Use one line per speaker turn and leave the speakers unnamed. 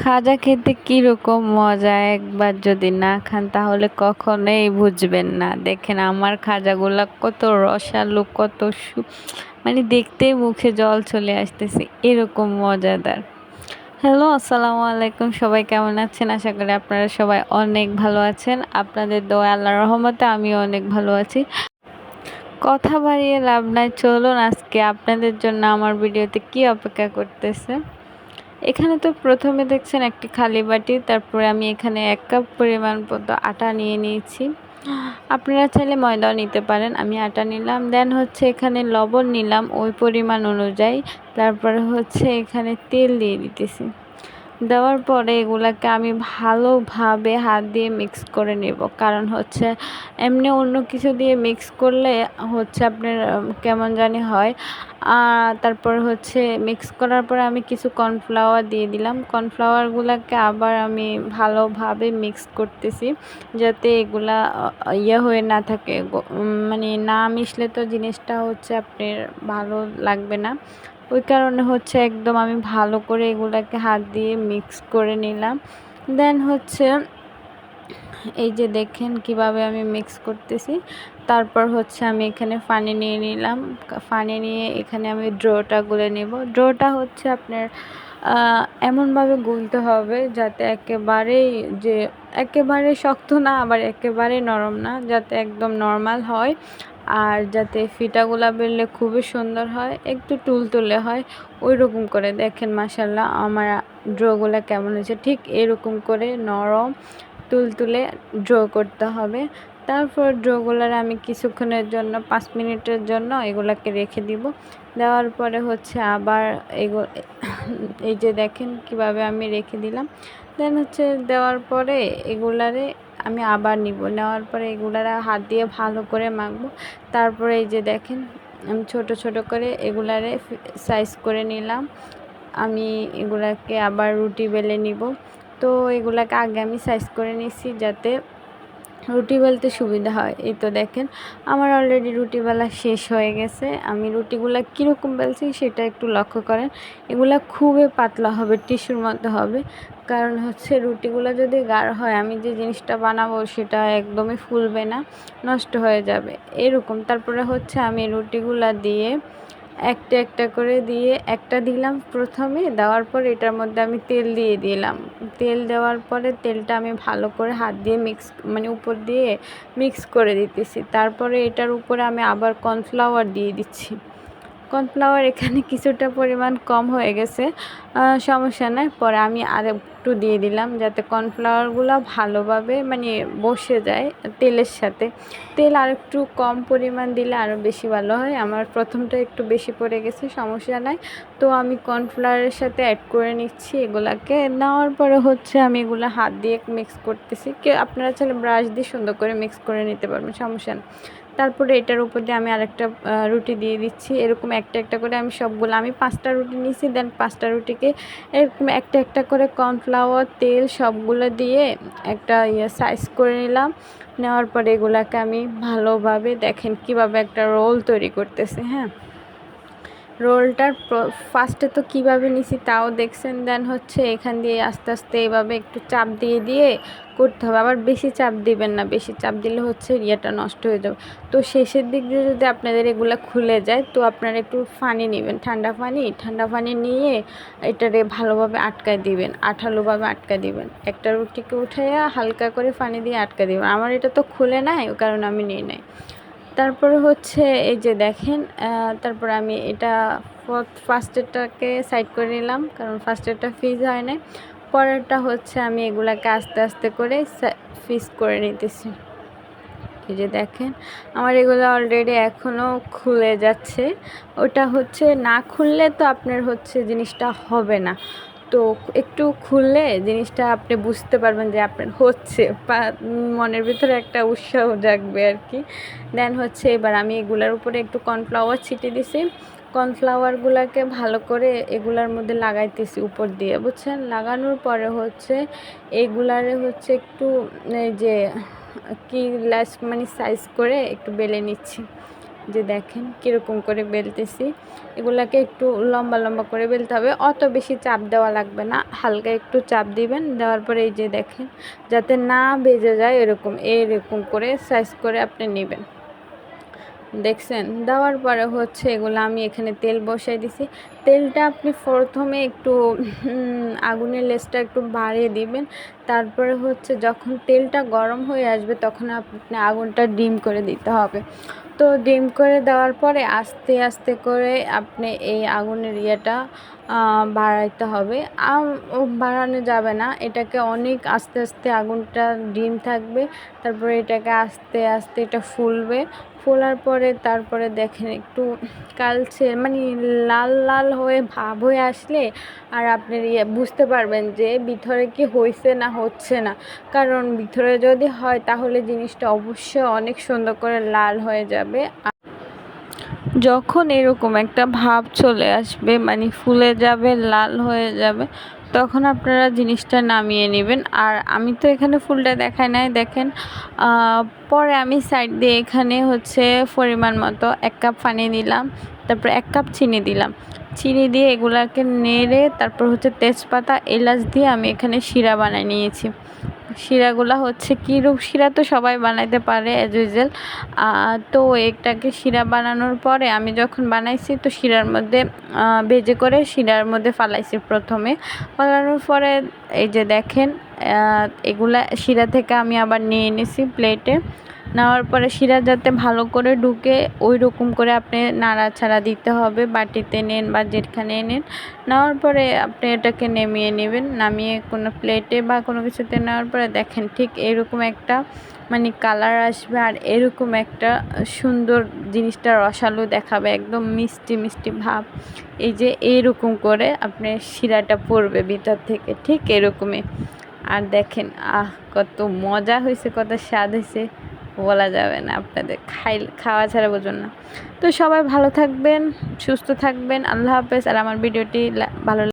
খাজা খেতে কীরকম মজা একবার যদি না খান, তাহলে কখনোই বুঝবেন না। দেখেন আমার খাজাগুলা কত রসালো, কত মানে দেখতেই মুখে জল চলে আসতেছে, এরকম মজাদার। হ্যালো, আসসালামু আলাইকুম, সবাই কেমন আছেন? আশা করি আপনারা সবাই অনেক ভালো আছেন। আপনাদের দোয়া আল্লাহর রহমতে আমিও অনেক ভালো আছি। কথা বাড়িয়ে লাভ নাই, চলুন আজকে আপনাদের জন্য আমার ভিডিওতে কি অপেক্ষা করতেছে? এখানে তো প্রথমে দেখছেন একটি খালি বাটি, তারপরে আমি এখানে এক কাপ পরিমাণ মতো আটা নিয়ে নিয়েছি। আপনারা চাইলে ময়দাও নিতে পারেন, আমি আটা নিলাম। দেন হচ্ছে এখানে লবণ নিলাম ওই পরিমাণ অনুযায়ী, তারপরে হচ্ছে এখানে তেল দিয়ে দিতেছি। দেওয়ার পরে এগুলাকে আমি ভালোভাবে হাত দিয়ে মিক্স করে নেব। কারণ হচ্ছে এমনি অন্য কিছু দিয়ে মিক্স করলে হচ্ছে আপনার কেমন জানি হয়। আর তারপর হচ্ছে মিক্স করার পরে আমি কিছু কর্নফ্লাওয়ার দিয়ে দিলাম। কর্নফ্লাওয়ারগুলোকে আবার আমি ভালোভাবে মিক্স করতেছি যাতে এগুলা ইয়ে হয়ে না থাকে। মানে না মিশলে তো জিনিসটা হচ্ছে আপনার ভালো লাগবে না। ওই কারণে হচ্ছে একদম আমি ভালো করে এগুলাকে হাত দিয়ে মিক্স করে নিলাম। দেন হচ্ছে এই যে দেখেন কীভাবে আমি মিক্স করতেছি। তারপর হচ্ছে আমি এখানে ফানি নিয়ে নিলাম। ফানি নিয়ে এখানে আমি ড্রোটা গুলে নেব। ড্রোটা হচ্ছে আপনার এমনভাবে গুলতে হবে যাতে একেবারেই যে, একেবারে শক্ত না, আবার একেবারে নরম না, যাতে একদম নর্মাল হয়। আর যাতে ফিতাগুলা বেললে খুবই সুন্দর হয়, একটু তুলতুলে হয় ওই রকম করে দেখেন মাসাল্লাহ আমার ড্রগুলো কেমন হয়েছে। ঠিক এরকম করে নরম তুল তুলে ড্র করতে হবে। তারপর ড্রগুলার আমি কিছুক্ষণের জন্য, পাঁচ মিনিটের জন্য এগুলাকে রেখে দিব। দেওয়ার পরে হচ্ছে আবার এগুলো এই যে দেখেন কীভাবে আমি রেখে দিলাম। দেন হচ্ছে দেওয়ার পরে এগুলারে আমি আবার নিব। নেওয়ার পরে এগুলার হাত দিয়ে ভালো করে মাখবো। তারপরে এই যে দেখেন, আমি ছোট ছোট করে এগুলারে সাইজ করে নিলাম। আমি এগুলাকে আবার রুটি বেলে নিব। তো এগুলাকে আগে আমি সাইজ করে নিছি যাতে রুটি বেলতে সুবিধা হয়। এই তো দেখেন, আমার অলরেডি রুটি বেলা শেষ হয়ে গেছে। আমি রুটিগুলো কীরকম বেলছি সেটা একটু লক্ষ্য করেন। এগুলা খুবই পাতলা হবে, টিস্যুর মতো হবে। কারণ হচ্ছে রুটিগুলো যদি গাঢ় হয়, আমি যে জিনিসটা বানাবো সেটা একদমই ফুলবে না, নষ্ট হয়ে যাবে। এরকম। তারপরে হচ্ছে আমি রুটিগুলা দিয়ে একটা একটা করে দিয়ে একটা দিলাম প্রথমে, দেওয়ার পর এটার মধ্যে আমি তেল দিয়ে দিলাম। তেল দেওয়ার পরে তেলটা আমি ভালো করে হাত দিয়ে মিক্স মানে উপর দিয়ে মিক্স করে দিতেছি। তারপরে এটার উপরে আমি আবার কর্নফ্লাওয়ার দিয়ে দিচ্ছি। কর্নফ্লাওয়ার এখানে কিছুটা পরিমাণ কম হয়ে গেছে। সমস্যা নয় পরে আমি আর একটু দিয়ে দিলাম যাতে কর্নফ্লাওয়ারগুলো ভালোভাবে মানে বসে যায় তেলের সাথে। তেল আর একটু কম পরিমাণ দিলে আরও বেশি ভালো হয়। আমার প্রথমটা একটু বেশি পড়ে গেছে, সমস্যা নাই। তো আমি কর্নফ্লাওয়ারের সাথে অ্যাড করে নিচ্ছি এগুলাকে। নেওয়ার পরে হচ্ছে আমি এগুলো হাত দিয়ে মিক্স করতেছি। আপনারা চাইলে ব্রাশ দিয়ে সুন্দর করে মিক্স করে নিতে পারবেন, সমস্যা নেই। তারপরে এটার উপর দিয়ে আমি আরেকটা রুটি দিয়ে দিচ্ছি। এরকম একটা একটা করে আমি সবগুলো, আমি পাঁচটা রুটি নিয়েছি দেন পাঁচটা রুটিকে এরকম একটা একটা করে কর্নফ্লাওয়ার, তেল সবগুলো দিয়ে একটা ইয়ে সাইজ করে নিলাম। নেওয়ার পরে এগুলাকে আমি ভালোভাবে দেখেন কীভাবে একটা রোল তৈরি করতেছে হ্যাঁ? রোলটার ফার্স্টে তো কীভাবে নিছি তাও দেখছেন দেন হচ্ছে এখান দিয়ে আস্তে আস্তে এভাবে একটু চাপ দিয়ে দিয়ে করতে হবে। আবার বেশি চাপ দিবেন না। বেশি চাপ দিলে হচ্ছে ইয়েটা নষ্ট হয়ে যাবে। তো শেষের দিক দিয়ে যদি আপনাদের এগুলো খুলে যায়, তো আপনারা একটু পানি নেবেন। ঠান্ডা পানি ঠান্ডা পানি নিয়ে এটারে ভালোভাবে আটকায় দিবেন। আঠালোভাবে আটকা দিবেন। একটা রুটিকে উঠাইয়া হালকা করে পানি দিয়ে আটকা দিবেন। আমার এটা তো খুলে নাই ওই কারণে আমি নিয়ে নাই। তারপরে হচ্ছে এই যে দেখেন তারপর আমি এটা ফার্স্টেরটাকে সাইড করে নিলাম, কারণ ফার্স্টেরটা ফ্রিজ হয় না পরেরটা হচ্ছে আমি এগুলাকে আস্তে আস্তে করে ফিস করে নিতেছি। এই যে দেখেন, আমার এগুলো অলরেডি এখনও খুলে যাচ্ছে। ওটা হচ্ছে না খুললে তো আপনার হচ্ছে জিনিসটা হবে না। তো একটু খুললে জিনিসটা আপনি বুঝতে পারবেন যে আপনার হচ্ছে মনের ভিতরে একটা উৎসাহ জাগবে আর কি। দেন হচ্ছে এবার আমি এগুলার উপরে একটু কর্নফ্লাওয়ার ছিটিয়ে দিছি। কর্নফ্লাওয়ারগুলোকে ভালো করে এগুলার মধ্যে লাগাইতেছি উপর দিয়ে, বুঝছেন? লাগানোর পরে হচ্ছে এগুলারে হচ্ছে একটু যে, কি লাস্ট মানে সাইজ করে একটু বেলে নিচ্ছি। যে দেখেন কীরকম করে বেলতেছি। এগুলাকে একটু লম্বা লম্বা করে বেলতে হবে। অত বেশি চাপ দেওয়া লাগবে না। হালকা একটু চাপ দিবেন। দেওয়ার পরে এই যে দেখেন, যাতে না বেজে যায় এরকম এরকম করে সাইজ করে আপনি নেবেন। দেখছেন? দেওয়ার পরে হচ্ছে এগুলো আমি এখানে তেল বসাই দিছি। তেলটা আপনি প্রথমে একটু আগুনের লেসটা একটু বাড়িয়ে দিবেন। তারপরে হচ্ছে যখন তেলটা গরম হয়ে আসবে তখন আপনি আগুনটা ডিম করে দিতে হবে। তো ডিম করে দেওয়ার পরে আস্তে আস্তে করে আপনি এই আগুনের ইয়েটা বাড়াইতে হবে। বাড়ানো যাবে না। এটাকে অনেক আস্তে আস্তে আগুনটা ডিম থাকবে। তারপরে এটাকে আস্তে আস্তে এটা ফুলবে। ফোলার পরে তারপরে দেখেন একটু কালচে মানে লাল লাল হয়ে ভাব হয়ে আসলে আর আপনি ইয়ে বুঝতে পারবেন যে ভিতরে কি হয়েছে না হচ্ছে না। কারণ ভিতরে যদি হয় তাহলে জিনিসটা অবশ্যই অনেক সুন্দর করে লাল হয়ে যাবে। যখন এরকম একটা ভাব চলে আসবে মানে ফুলে যাবে, লাল হয়ে যাবে, তখন আপনারা জিনিসটা নামিয়ে নেবেন। আর আমি তো এখানে ফুলটা দেখাই নাই, দেখেন পরে আমি সাইড দিয়ে এখানে হচ্ছে পরিমাণ মতো এক কাপ পানি দিলাম, তারপর এক কাপ চিনি দিলাম। চিনি দিয়ে এগুলাকে নেড়ে তারপর হচ্ছে তেজপাতা, এলাচ দিয়ে আমি এখানে শিরা বানিয়ে নিয়েছি। শিরাগুলো হচ্ছে কীরূপ শিরা তো সবাই বানাইতে পারে অ্যাজ ইউজুয়াল তো এটাকে শিরা বানানোর পরে আমি যখন বানাইছি তো শিরার মধ্যে ভেজে করে শিরার মধ্যে ফালাইছি প্রথমে। ফালানোর পরে এই যে দেখেন এগুলা শিরা থেকে আমি আবার নিয়ে এনেছি প্লেটে নেওয়ার পরে শিরা যাতে ভালো করে ঢুকে ওই রকম করে আপনি নাড়াচাড়া দিতে হবে, বাটিতে নেন বা যেখানে নেন। নেওয়ার পরে আপনি এটাকে নেমিয়ে নেবেন। নামিয়ে কোনো প্লেটে বা কোনো কিছুতে নেওয়ার পরে দেখেন ঠিক এরকম একটা মানে কালার আসবে আর এরকম একটা সুন্দর জিনিসটা রসালো দেখাবে, একদম মিষ্টি মিষ্টি ভাব। এই যে এইরকম করে আপনি শিরাটা পড়বে ভিতর থেকে, ঠিক এরকমই। আর দেখেন, আহ, কত মজা হয়েছে, কত স্বাদ হয়েছে। বলা যাবে না আপনাদের। খাই, খাওয়া ছাড়া বোঝুন না। তো সবাই ভালো থাকবেন, সুস্থ থাকবেন। আল্লাহ হাফেজ। আর আমার ভিডিওটি ভালো